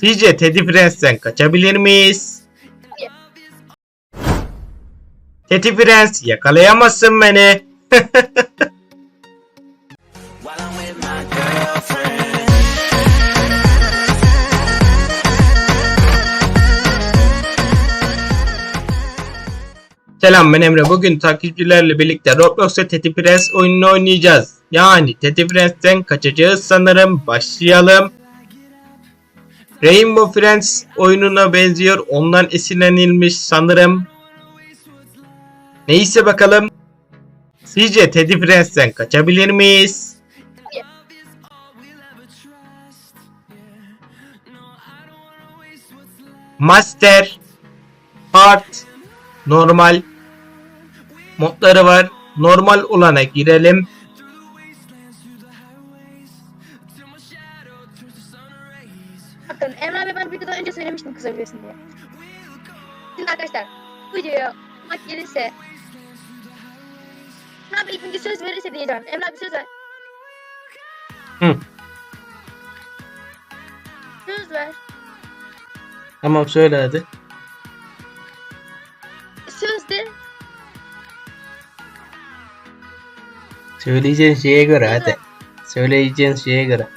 Sizce Teddy Friends'ten kaçabilir miyiz? Teddy Friends yakalayamazsın beni. Selam ben Emre. Bugün takipçilerle birlikte Roblox'ta Teddy Friends oyununu oynayacağız. Yani Teddy Friends'ten kaçacağız sanırım. Başlayalım. Rainbow Friends oyununa benziyor. Ondan esinlenilmiş sanırım. Neyse bakalım. Sizce Teddy Friends'ten kaçabilir miyiz? Master Hard Normal modları var. Normal olana girelim. Bakın Emre abi ben videodan önce söylemiştim kısa videosun diye. Şimdi arkadaşlar bu videoya maç gelirse Emre abi ilk söz verirse diyeceğim. Emre abi söz ver. Hı. Söz ver. Tamam söyle hadi. Söz de. Söyleyeceğin şeye göre hadi. Söyleyeceğin şeye göre.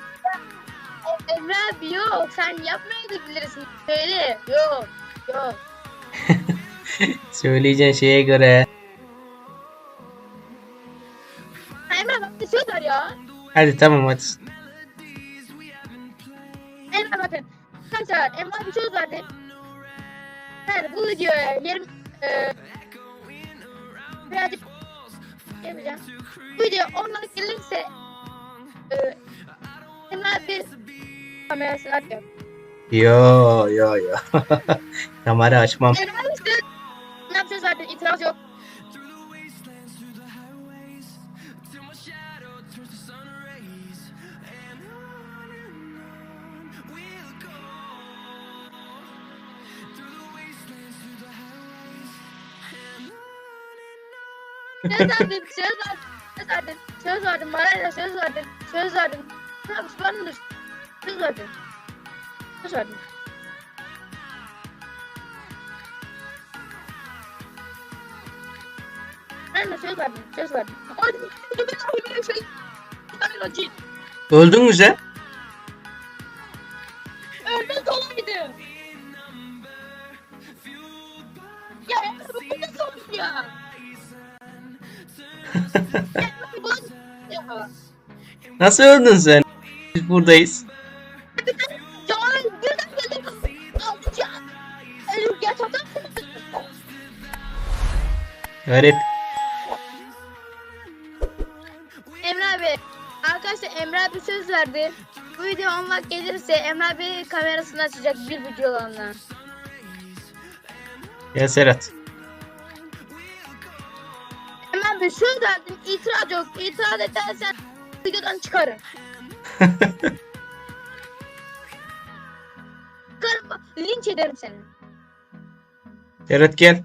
Söyleyeceğin şeye göre. Abi söz ver ya. Hadi tamam hadi. Emre bakın. Arkadaşlar Emre abi söz verdi. Yani bu videoya yerim e, birazcık yapacağım. Bu video onlara gelirse e, Emre abi kamerasını açıyor. Yo yo yo. Kamera açmam. Emre Söz verdim, söz verdim, söz verdim, söz verdim, da söz verdim, söz verdim. Ne yapmış bana söz verdim. Söz verdim. Söz verdim, söz verdim. Öldün mü? Nasıl öldün sen? Biz buradayız. Garip. Emre abi. Arkadaşlar Emre abi söz verdi. Bu video olmak gelirse Emre abi kamerasını açacak bir videolarına. Gel Serhat. Abi söz verdim. İtiraz yok. İtiraz edersen videodan çıkarım. Çıkarım. bak, Linç ederim seni. Serhat gel.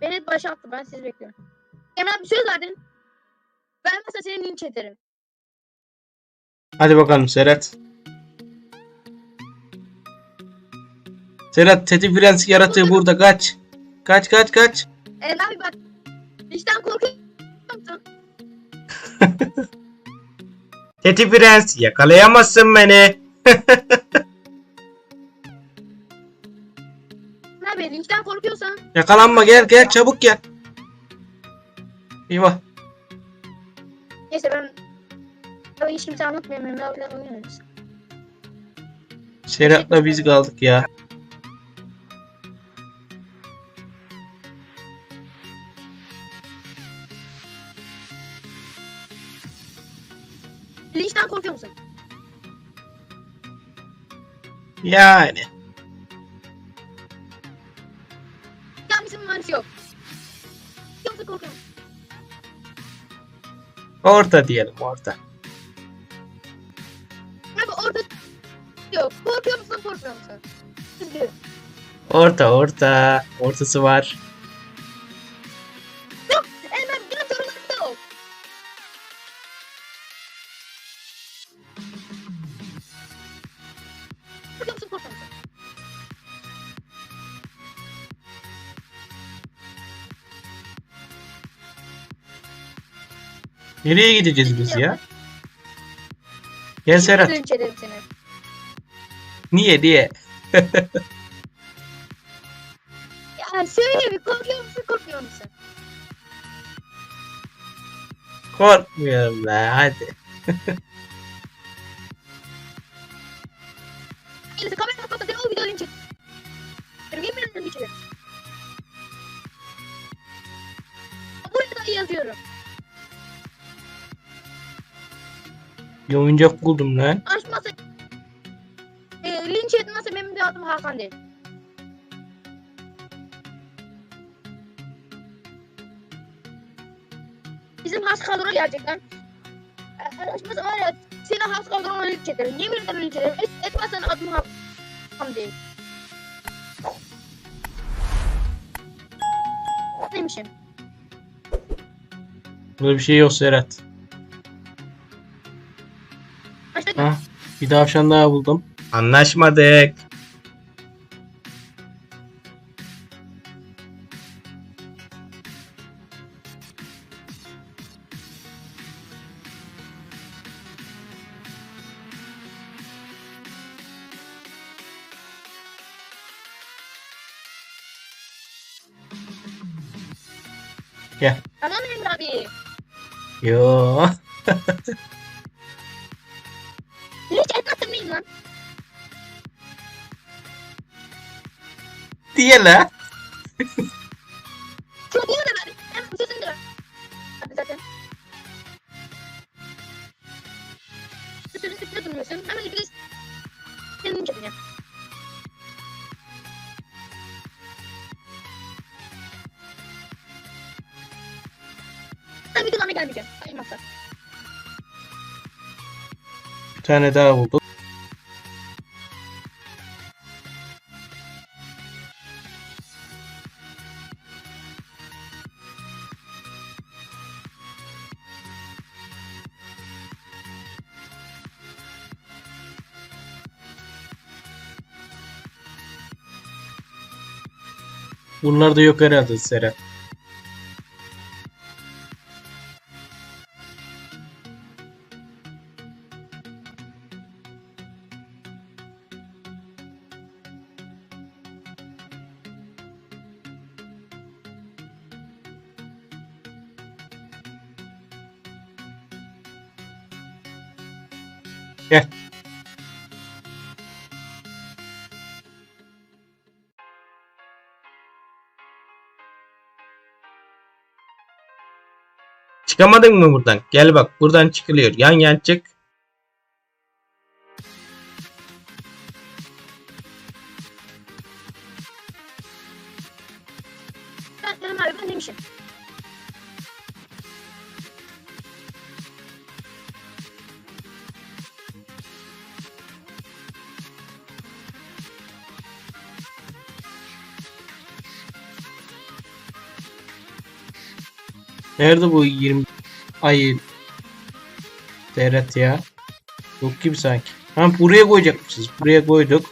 Beni başa attı. Ben sizi bekliyorum. Emre abi söz verdin. Vermezsen seni linç ederim. Hadi bakalım Serhat. Serhat Teddy Friends yaratığı burada kaç. Kaç kaç kaç. Emre abi bak. İşten korkuyor musun? Teddy Friends yakalayamazsın beni. Emre abi linçten korkuyorsan Yakalanma gel gel çabuk gel. Eyvah. Neyse ben Tabii hiç kimse anlatmıyorum Emre abiyle oynuyoruz. Serhat'la biz kaldık ya. Yani. Ya bizim manisi yok. Yoksa musun? Orta diyelim orta. Abi orada yok. Korkuyor musun korkmuyor musun? Orta orta. Ortası var. Nereye gideceğiz biz ya? Gel Serhat. Seni. Niye diye? Ya söyle bir korkuyor musun korkmuyor musun? Korkmuyorum la hadi. Gelirse kamera kapatın o videoyu ederim linç ederim. Buraya da yazıyorum. Bir oyuncak buldum lan. Açmasa e, linç etmezse benim de adım Hakan değil. Bizim has kadro gerçekten. E, Açmasa var ya seni has kadrona linç ederim. Yemin ederim linç ederim. Et, etmezsen adım Hakan değil. Neymişim? Burada bir şey yok Serhat. Bir tavşan daha buldum. Anlaşmadık. Gel. Tamam Emre abi. Yo. Neyim lan? Diye la. Çok iyi de ben. Hem sözünü de Abi zaten. Sözünü üstüne durmuyorsun. Hemen bir de senin cebine. Ben videolarına gelmeyeceğim. Ayırmazsa. Bir tane daha buldum. Bunlar da yok herhalde Serhat. Gel. Çıkamadın mı buradan? Gel bak buradan çıkılıyor. Yan yan çık. Ben demişim. Nerede bu 20 ay Serhat ya? Yok gibi sanki. Ha buraya koyacakmışız. Buraya koyduk.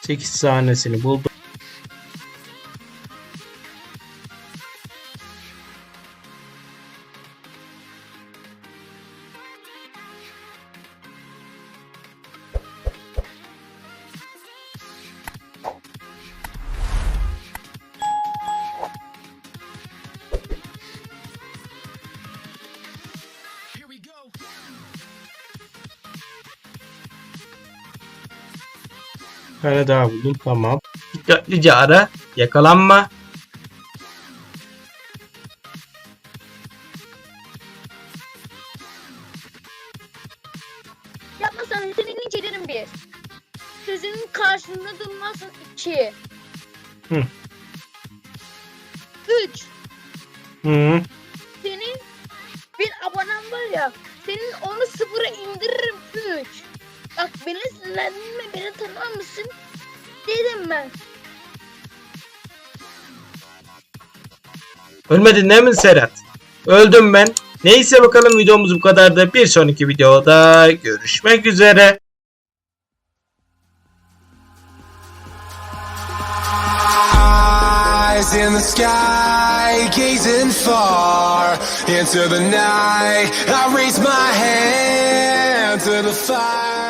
8 sahnesini bulduk. Tane daha buldum. Tamam. Dikkatlice ara. Yakalanma. Yapmazsan seni linç ederim bir. Sözünün karşında durmazsın iki. Hı. Üç. Hı. Senin bir abonen var ya. Senin onu sıfıra indiririm. Üç. Bak beni sinirlendirme. Beni tanır mısın? Dedim ben. Ölmedin değil mi Serhat? Öldüm ben. Neyse bakalım videomuz bu kadardı. Bir sonraki videoda görüşmek üzere. Eyes in the sky, gazing far into the night. I raise my hand to the fire.